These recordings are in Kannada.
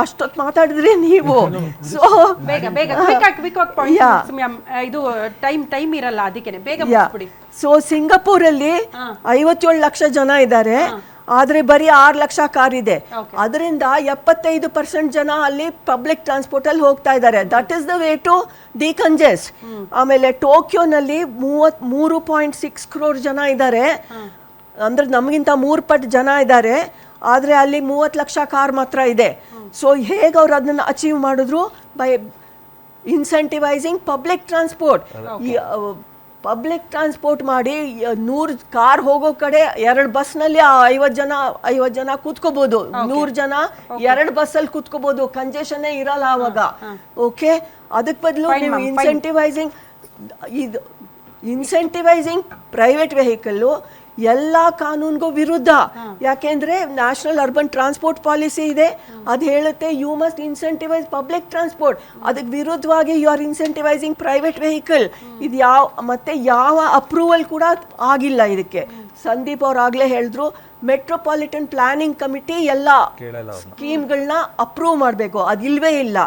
ಅಷ್ಟೊತ್ತು ಮಾತಾಡಿದ್ರೆ ನೀವು. ಸೊ ಬೇಗ ಬೇಗ. ಇದು ಟೈಮ್ ಟೈಮ್ ಇರಲ್ಲ ಅದಕ್ಕೆ ಬೇಗ ಸೊ ಸಿಂಗಾಪುರಲ್ಲಿ ಐವತ್ತೇಳು ಲಕ್ಷ ಜನ ಇದ್ದಾರೆ. ಆದ್ರೆ ಬರೀ ಆರು ಲಕ್ಷ ಕಾರ್ ಇದೆ. ಅದರಿಂದ ಎಪ್ಪತ್ತೈದು ಪರ್ಸೆಂಟ್ ಜನ ಅಲ್ಲಿ ಪಬ್ಲಿಕ್ ಟ್ರಾನ್ಸ್ಪೋರ್ಟ್ ಅಲ್ಲಿ ಹೋಗ್ತಾ ಇದ್ದಾರೆ. That is the way to decongest ಆಮೇಲೆ ಟೋಕಿಯೋನಲ್ಲಿ ಮೂವತ್ ಮೂರು ಪಾಯಿಂಟ್ ಸಿಕ್ಸ್ ಕ್ರೋರ್ ಜನ ಇದ್ದಾರೆ. ಅಂದ್ರೆ ನಮಗಿಂತ ಮೂರು ಪಟ್ಟು ಜನ ಇದ್ದಾರೆ. ಆದ್ರೆ ಅಲ್ಲಿ ಮೂವತ್ತು ಲಕ್ಷ ಕಾರ್ ಮಾತ್ರ ಇದೆ. ಸೊ ಹೇಗೆ ಅವ್ರು ಅದನ್ನ ಅಚೀವ್ ಮಾಡಿದ್ರು? By incentivising public transport public transport ಮಾಡಿ ನೂರು ಕಾರ್ ಹೋಗೋ ಕಡೆ ಎರಡು ಬಸ್ನಲ್ಲಿ ಐವತ್ತು ಜನ ಐವತ್ತು ಜನ ಕೂತ್ಕೋಬಹುದು ನೂರು ಜನ ಎರಡು ಬಸ್ಸಲ್ಲಿ ಕೂತ್ಕೋಬಹುದು ಕಂಜೆಷನ್ನೇ ಇರಲ್ಲ ಆವಾಗ ಓಕೆ ಅದಕ್ಕೆ ಬದಲು ನೀವು ಇನ್ಸೆಂಟಿವೈಸಿಂಗ್ ಇದು ಇನ್ಸೆಂಟಿವೈಸಿಂಗ್ ಪ್ರೈವೇಟ್ ವೆಹಿಕಲ್ಲು ಎಲ್ಲ ಕಾನೂನಿಗೂ ವಿರುದ್ಧ. ಯಾಕೆಂದ್ರೆ ನ್ಯಾಷನಲ್ ಅರ್ಬನ್ ಟ್ರಾನ್ಸ್ಪೋರ್ಟ್ ಪಾಲಿಸಿ ಇದೆ. ಅದು ಹೇಳುತ್ತೆ you must incentivise public transport ಅದಕ್ಕೆ ವಿರುದ್ಧವಾಗಿ you are incentivising private vehicle ಇದು ಯಾವ ಮತ್ತೆ ಯಾವ ಅಪ್ರೂವಲ್ ಕೂಡ ಆಗಿಲ್ಲ ಇದಕ್ಕೆ. ಸಂದೀಪ್ ಅವ್ರು ಆಗ್ಲೇ ಹೇಳಿದ್ರು ಮೆಟ್ರೋಪಾಲಿಟನ್ ಪ್ಲಾನಿಂಗ್ ಕಮಿಟಿ ಎಲ್ಲ ಸ್ಕೀಮ್ಗಳನ್ನ ಅಪ್ರೂವ್ ಮಾಡಬೇಕು. ಅದಿಲ್ವೇ ಇಲ್ಲ.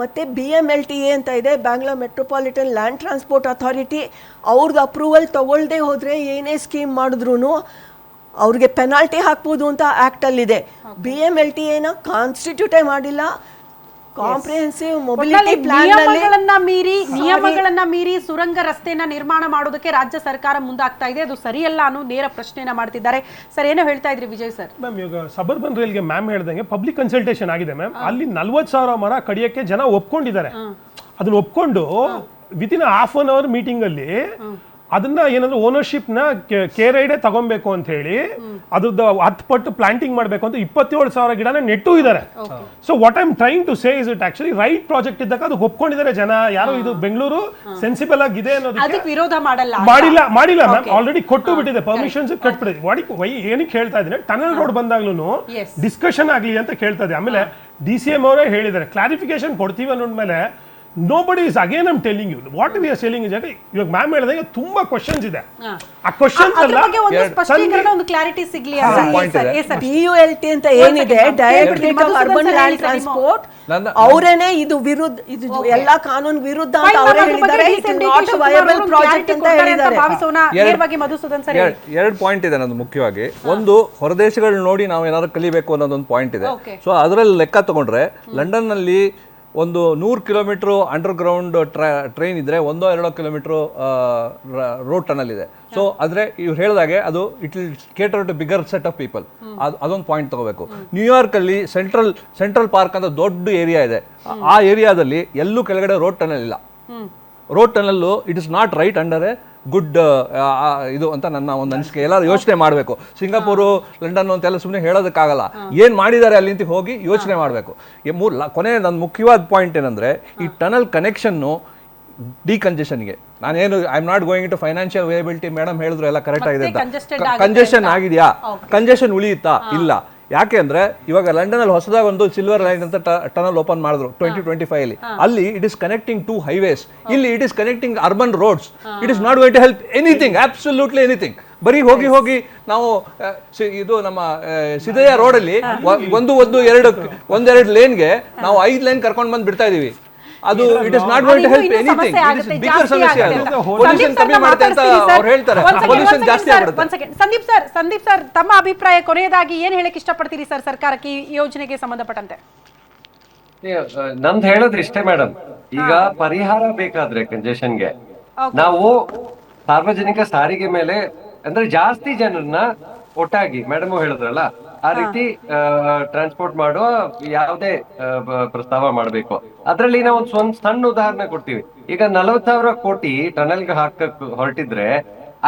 ಮತ್ತೆ B M L T A ಅಂತ ಇದೆ Bangalore metropolitan land transport authority ಅವ್ರದ್ದು ಅಪ್ರೂವಲ್ ತಗೊಳ್ದೆ ಹೋದರೆ ಏನೇ ಸ್ಕೀಮ್ ಮಾಡಿದ್ರು ಅವ್ರಿಗೆ ಪೆನಾಲ್ಟಿ ಹಾಕ್ಬೋದು ಅಂತ ಆ್ಯಕ್ಟಲ್ಲಿದೆ ಅಲ್ಲಿದೆ. ಬಿ ಎಂ ಎಲ್ ಟಿ ಎನ ಕಾನ್ಸ್ಟಿಟ್ಯೂಟೇ ಮಾಡಿಲ್ಲ. ಕಾಂಪ್ರಿಹೆನ್ಸಿವ್ ಮೊಬಿಲಿಟಿ ಪ್ಲಾನ್ ನಿಯಮಗಳನ್ನ ಮೀರಿ ನಿಯಮಗಳನ್ನ ಮೀರಿ ಸುರಂಗ ರಸ್ತೆಯನ್ನ ನಿರ್ಮಾಣ ಮಾಡೋದಕ್ಕೆ ರಾಜ್ಯ ಸರ್ಕಾರ ಮುಂದಾಗ್ತಾ ಇದೆ. ಅದು ಸರಿಯಲ್ಲ ಅನ್ನೋ ನೇರ ಪ್ರಶ್ನೆಯನ್ನ ಮಾಡ್ತಿದ್ದಾರೆ. ಸರ್ ಏನೋ ಹೇಳ್ತಾ ಇದ್ರಿ ವಿಜಯ್ ಸರ್? ಮ್ಯಾಮ್ ಇವಾಗ ಸಬರ್ಬನ್ ರೈಲ್ಗೆ ಮ್ಯಾಮ್ ಹೇಳ್ದಂಗೆ ಪಬ್ಲಿಕ್ ಕನ್ಸಲ್ಟೇಷನ್ ಆಗಿದೆ ಮ್ಯಾಮ್ ಅಲ್ಲಿ ನಲ್ವತ್ತು ಸಾವಿರ ಮರ ಕಡಿಯಕ್ಕೆ ಜನ ಒಪ್ಕೊಂಡಿದ್ದಾರೆ. ಅದನ್ನ ಒಪ್ಕೊಂಡು within half an hour meeting ಅಲ್ಲಿ ಅದನ್ನ ಏನಂದ್ರೆ ಓನರ್ಶಿಪ್ನ ಕೇರ್ ರೈಡೆ ತಗೊಬೇಕು ಅಂತ ಹೇಳಿ ಅದ್ರದ್ದು ಹತ್ತು ಪಟ್ಟು ಪ್ಲಾಂಟಿಂಗ್ ಮಾಡಬೇಕು ಅಂತ ಇಪ್ಪತ್ತೇಳು ಸಾವಿರ ಗಿಡನ ನೆಟ್ಟು ಇದ್ದಾರೆ so what I'm trying to say is it actually right project ಇದ್ದಾಗ ಅದು ಒಪ್ಕೊಂಡಿದ್ದಾರೆ ಜನ. ಯಾರು ಇದು ಬೆಂಗಳೂರು ಸೆನ್ಸಿಬಲ್ ಆಗಿದೆ ಅನ್ನೋದಕ್ಕೆ ವಿರೋಧ ಮಾಡಲ್ಲ ಮಾಡಿಲ್ಲ ಮಾಡಿಲ್ಲ ಮ್ಯಾಮ್ ಆಲ್ರೆಡಿ ಕೊಟ್ಟು ಬಿಟ್ಟಿದೆ. ಪರ್ಮಿಷನ್ಸ್ ಕಟ್ಬಿಟ್ಟಿದೆ. ವಾಡಿ ವೈ ಏನಕ್ಕೆ ಹೇಳ್ತಾ ಇದ್ದೀನಿ? Tunnel road ಬಂದಾಗ್ಲೂ. ಡಿಸ್ಕಷನ್ ಆಗ್ಲಿ ಅಂತ ಕೇಳ್ತಾ ಇದೆ ಆಮೇಲೆ ಡಿ ಸಿ ಎಂ ಅವರೇ ಹೇಳಿದ್ದಾರೆ. ಕ್ಲಾರಿಫಿಕೇಶನ್ ಕೊಡ್ತೀವಿ ಅನ್ನೋದ್ಮೇಲೆ nobody is again I'm telling you what we are selling is ಇವಾಗ ಮ್ಯಾಮ್ ಹೇಳಿದಾಗ ತುಂಬಾ ಕ್ವಶನ್ಸ್ ಇದೆ. ಆ ಕ್ವಶನ್ಸ್ ಅಲ್ಲ ಒಂದು ಸ್ಪಷ್ಟೀಕರಣ ಒಂದು ಕ್ಲಾರಿಟಿ ಸಿಗ್ಲಿ ಅಂತ ಪಿ ಯು ಎಲ್ ಟಿ ಅಂತ ಏನಿದೆ ಡೈರೆಕ್ಟ್ ಅರ್ಬನ್ ಲ್ಯಾಂಡ್ ಟ್ರಾನ್ಸ್ಪೋರ್ಟ್ ಅವರೇನೆ ಇದು ವಿರುದ್ಧ ಇದು ಎಲ್ಲಾ ಕಾನೂನು ವಿರುದ್ಧ ಅಂತ ಅವರೇ ಹೇಳಿದ್ದಾರೆ DCM ನಾಟ್ ವಯಬಲ್ ಪ್ರಾಜೆಕ್ಟ್ ಅಂತ ಹೇಳಿದ್ದಾರೆ. ಭಾವಿಸೋಣ. ನೇರವಾಗಿ ಮಧುಸೂದನ್ ಸರ್ ಹೇಳಿ. ಎರಡು ಪಾಯಿಂಟ್ ಇದೆ ನಂದು ಮುಖ್ಯವಾಗಿ. ಒಂದು ಹೊರದೇಶಗಳು ನೋಡಿ ನಾವು ಏನಾದ್ರು ಕಲಿಬೇಕು ಅನ್ನೋದೊಂದು ಪಾಯಿಂಟ್ ಇದೆ. ಸೊ ಅದರಲ್ಲಿ ಲೆಕ್ಕ ತಗೊಂಡ್ರೆ ಲಂಡನ್ನಲ್ಲಿ ಒಂದು ನೂರು ಕಿಲೋಮೀಟರ್ ಅಂಡರ್ ಗ್ರೌಂಡ್ ಟ್ರೈನ್ ಇದ್ರೆ ಒಂದೋ ಎರಡೋ ಕಿಲೋಮೀಟರ್ ರೋಡ್ ಟನಲ್ ಇದೆ ಸೊ ಆದರೆ ಇವ್ರು ಹೇಳಿದಾಗೆ ಅದು it will cater to bigger set of people ಅದು ಅದೊಂದು ಪಾಯಿಂಟ್ ತಗೋಬೇಕು. ನ್ಯೂಯಾರ್ಕ್ ಅಲ್ಲಿ ಸೆಂಟ್ರಲ್ ಸೆಂಟ್ರಲ್ ಪಾರ್ಕ್ ಅಂತ ದೊಡ್ಡ ಏರಿಯಾ ಇದೆ. ಆ- ಆ ಏರಿಯಾದಲ್ಲಿ ಎಲ್ಲೂ ಕೆಳಗಡೆ ರೋಡ್ ಟನಲ್ ಇಲ್ಲ. Road tunnel it is not right under a good ಇದು ಅಂತ ನನ್ನ ಒಂದು ಅನಿಸಿಕೆ. ಎಲ್ಲರೂ ಯೋಚನೆ ಮಾಡಬೇಕು. ಸಿಂಗಾಪುರು ಲಂಡನ್ ಅಂತೆಲ್ಲ ಸುಮ್ಮನೆ ಹೇಳೋದಕ್ಕಾಗಲ್ಲ. ಏನು ಮಾಡಿದ್ದಾರೆ ಅಲ್ಲಿ ಅಂತ ಹೋಗಿ ಯೋಚನೆ ಮಾಡಬೇಕು. ಮೂರು ಕೊನೆ ನನ್ನ ಮುಖ್ಯವಾದ ಪಾಯಿಂಟ್ ಏನಂದರೆ ಈ ಟನಲ್ ಕನೆಕ್ಷನ್ನು ಡಿಕಂಜೆಷನ್ಗೆ ನಾನೇನು I am not going to financial viability madam ಹೇಳಿದ್ರು ಎಲ್ಲ ಕರೆಕ್ಟ್ ಆಗಿದೆ ಕಂಜೆಷನ್. ಆಗಿದೆಯಾ? ಕಂಜೆಷನ್ ಉಳಿಯುತ್ತಾ? ಇಲ್ಲ. ಯಾಕೆ ಅಂದ್ರೆ ಇವಾಗ ಲಂಡನ್ ಅಲ್ಲಿ ಹೊಸದಾಗಿ ಒಂದು ಸಿಲ್ವರ್ ಲೈನ್ ಅಂತ ಟನಲ್ ಓಪನ್ ಮಾಡಿದ್ರು ಟ್ವೆಂಟಿ ಟ್ವೆಂಟಿ ಫೈವ್ ಅಲ್ಲಿ. ಅಲ್ಲಿ it is connecting to highways ಇಲ್ಲಿ it is connecting urban roads it is not going to help anything absolutely anything ಬರೀ ಹೋಗಿ ಹೋಗಿ ನಾವು ಇದು ನಮ್ಮ ಆ, ರೋಡ್ ರೋಡಲ್ಲಿ ಒಂದು ಒಂದು ಎರಡು ಒಂದೆರಡು ಲೇನ್ಗೆ ನಾವು ಐದು ಲೈನ್ ಕರ್ಕೊಂಡು ಬಂದು ಬಿಡ್ತಾ ಇದೀವಿ. ಅದು it is not going to help anything it is bigger ಸಮಸ್ಯೆ ಅದು ಪೊಲ್ಯೂಷನ್ ಕಮ್ಮಿ ಮಾಡುತ್ತೆ ಅಂತ ಅವರು ಹೇಳ್ತಾರೆ. ಪೊಲ್ಯೂಷನ್ ಜಾಸ್ತಿ ಆಗುತ್ತೆ ಆಗ್ಬಿಡುತ್ತೆ. ಒಂದ್ second. Sandeep sir Sandeep sir ತಮ್ಮ ಅಭಿಪ್ರಾಯ ಕೊನೆಯದಾಗಿ ಏನು ಹೇಳಕ್ಕೆ ಇಷ್ಟಪಡ್ತೀರಿ ಸರ್ ಸರ್ಕಾರಕ್ಕೆ ಈ ಯೋಜನೆಗೆ ಸಂಬಂಧಪಟ್ಟಂತೆ? ನಮ್ದು ಹೇಳೋದ್ರಿ ಇಷ್ಟೇ ಮೇಡಮ್. ಈಗ ಪರಿಹಾರ ಬೇಕಾದ್ರೆ ಕಂಜೆಷನ್ಗೆ. ನಾವು ಸಾರ್ವಜನಿಕ ಸಾರಿಗೆ ಮೇಲೆ ಅಂದ್ರೆ ಜಾಸ್ತಿ ಜನರನ್ನ ಒಟ್ಟಾಗಿ ಮೇಡಮ್ ಹೇಳಿದ್ರಲ್ಲ ಆ ರೀತಿ ಟ್ರಾನ್ಸ್ಪೋರ್ಟ್ ಮಾಡುವ ಯಾವುದೇ ಪ್ರಸ್ತಾವ ಮಾಡಬೇಕು. ಅದ್ರಲ್ಲಿ ನಾವು ಒಂದು ಒಂದ್ ಸಣ್ಣ ಉದಾಹರಣೆ ಕೊಡ್ತೀವಿ. ಈಗ ನಲವತ್ ಸಾವಿರ ಕೋಟಿ ಟನಲ್ಗೆ ಹಾಕಕ್ ಹೊರಟಿದ್ರೆ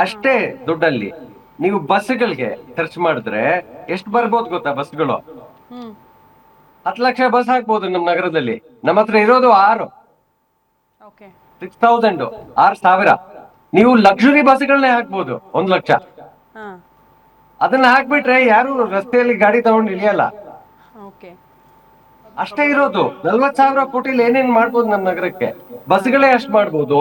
ಅಷ್ಟೇ ದುಡ್ಡಲ್ಲಿ ನೀವು ಬಸ್ಗಳಿಗೆ ಖರ್ಚು ಮಾಡಿದ್ರೆ ಎಷ್ಟು ಬರ್ಬೋದು ಗೊತ್ತಾ ಬಸ್ಗಳು? ಹತ್ತು ಲಕ್ಷ ಬಸ್ ಹಾಕ್ಬೋದು ನಮ್ ನಗರದಲ್ಲಿ. ನಮ್ಮ ಹತ್ರ ಇರೋದು ಆರು. ಸಿಕ್ಸ್ ತೌಸಂಡ್ ಆರ್ ಸಾವಿರ. ನೀವು ಲಕ್ಸುರಿ ಬಸ್ಗಳನ್ನೇ ಹಾಕ್ಬೋದು ಒಂದ್ ಲಕ್ಷ. ಅದನ್ನ ಹಾಕ್ಬಿಟ್ರೆ ಯಾರು ರಸ್ತೆಯಲ್ಲಿ ಗಾಡಿ ತಗೊಂಡು ಇಳಿಯಲ್ಲ. ಅಷ್ಟೇ ಇರೋದು. ನಲ್ವತ್ ಸಾವಿರ ಕೋಟಿಲಿ ಏನೇನ್ ಮಾಡ್ಬೋದು ನಮ್ ನಗರಕ್ಕೆ? ಬಸ್ಗಳೇ ಅಷ್ಟ್ ಮಾಡ್ಬೋದು.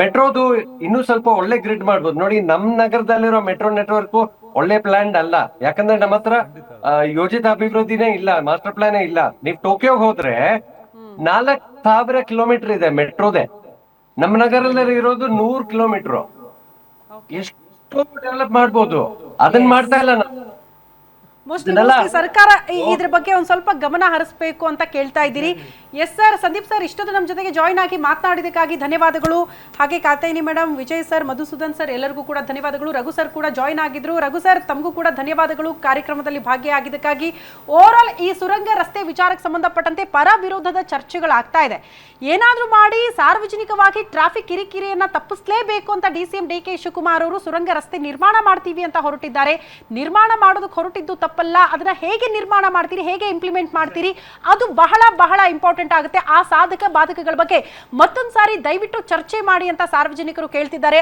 ಮೆಟ್ರೋದು ಇನ್ನೂ ಸ್ವಲ್ಪ ಒಳ್ಳೆ ಗ್ರಿಡ್ ಮಾಡ್ಬೋದು. ನೋಡಿ ನಮ್ ನಗರದಲ್ಲಿರೋ ಮೆಟ್ರೋ ನೆಟ್ವರ್ಕ್ ಒಳ್ಳೆ ಪ್ಲಾನ್ ಅಲ್ಲ. ಯಾಕಂದ್ರೆ ನಮ್ಮ ಹತ್ರ ಯೋಜಿತ ಅಭಿವೃದ್ಧಿನೇ ಇಲ್ಲ ಮಾಸ್ಟರ್ ಪ್ಲಾನೇ ಇಲ್ಲ. ನೀವ್ ಟೋಕಿಯೋಗ್ ಹೋದ್ರೆ ನಾಲ್ಕ್ ಸಾವಿರ ಕಿಲೋಮೀಟರ್ ಇದೆ ಮೆಟ್ರೋದೆ. ನಮ್ಮ ನಗರದಲ್ಲಿ ಇರೋದು ನೂರ್ ಕಿಲೋಮೀಟರ್. ಎಷ್ಟು ಡೆವಲಪ್ ಮಾಡ್ಬೋದು. ಅದನ್ನ ಮಾಡ್ತಾ ಇಲ್ಲ ನಾವು ಮೋಸ್ಟ್ಲಿ ಸರ್ಕಾರ ಇದ್ರ ಬಗ್ಗೆ ಒಂದ್ ಸ್ವಲ್ಪ ಗಮನ ಹರಿಸಬೇಕು ಅಂತ ಕೇಳ್ತಾ ಇದ್ದೀರಿ. ಎಸ್ ಸರ್ ಸಂದೀಪ್ ಸರ್ ಇಷ್ಟೊತ್ತು ನಮ್ಮ ಜೊತೆಗೆ ಜಾಯ್ನ್ ಆಗಿ ಮಾತನಾಡಿದಕ್ಕಾಗಿ ಧನ್ಯವಾದಗಳು. ಹಾಗೆ Katheni madam Vijay sir Madhusudan sir ಎಲ್ಲರಿಗೂ ಕೂಡ ಧನ್ಯವಾದಗಳು. ರಘು ಸರ್ ಕೂಡ ಜಾಯ್ನ್ ಆಗಿದ್ರು. ರಘು ಸರ್ ತಮಗೂ ಕೂಡ ಧನ್ಯವಾದಗಳು ಕಾರ್ಯಕ್ರಮದಲ್ಲಿ ಭಾಗಿಯಾಗಿದ್ದಕ್ಕಾಗಿ. ಓವರ್ ಆಲ್ ಈ ಸುರಂಗ ರಸ್ತೆ ವಿಚಾರಕ್ಕೆ ಸಂಬಂಧಪಟ್ಟಂತೆ ಪರ ವಿರೋಧದ ಚರ್ಚೆಗಳಾಗ್ತಾ ಇದೆ. ಏನಾದ್ರೂ ಮಾಡಿ ಸಾರ್ವಜನಿಕವಾಗಿ ಟ್ರಾಫಿಕ್ ಕಿರಿಕಿರಿಯನ್ನ ತಪ್ಪಿಸಲೇಬೇಕು ಅಂತ D C M D K Shivakumar ಅವರು ಸುರಂಗ ರಸ್ತೆ ನಿರ್ಮಾಣ ಮಾಡ್ತೀವಿ ಅಂತ ಹೊರಟಿದ್ದಾರೆ. ನಿರ್ಮಾಣ ಮಾಡೋದಕ್ಕೆ ಹೊರಟಿದ್ದು ತಪ್ಪಲ್ಲ, ಅದನ್ನ ಹೇಗೆ ನಿರ್ಮಾಣ ಮಾಡ್ತೀರಿ, ಹೇಗೆ ಇಂಪ್ಲಿಮೆಂಟ್ ಮಾಡ್ತೀರಿ, ಅದು ಬಹಳ ಬಹಳ ಇಂಪಾರ್ಟೆಂಟ್ ಆಗುತ್ತೆ. ಆ ಸಾಧಕ ಬಾಧಕಗಳ ಬಗ್ಗೆ ಮತ್ತೊಂದ್ಸಾರಿ ದಯವಿಟ್ಟು ಚರ್ಚೆ ಮಾಡಿ ಅಂತ ಸಾರ್ವಜನಿಕರು ಕೇಳ್ತಿದ್ದಾರೆ.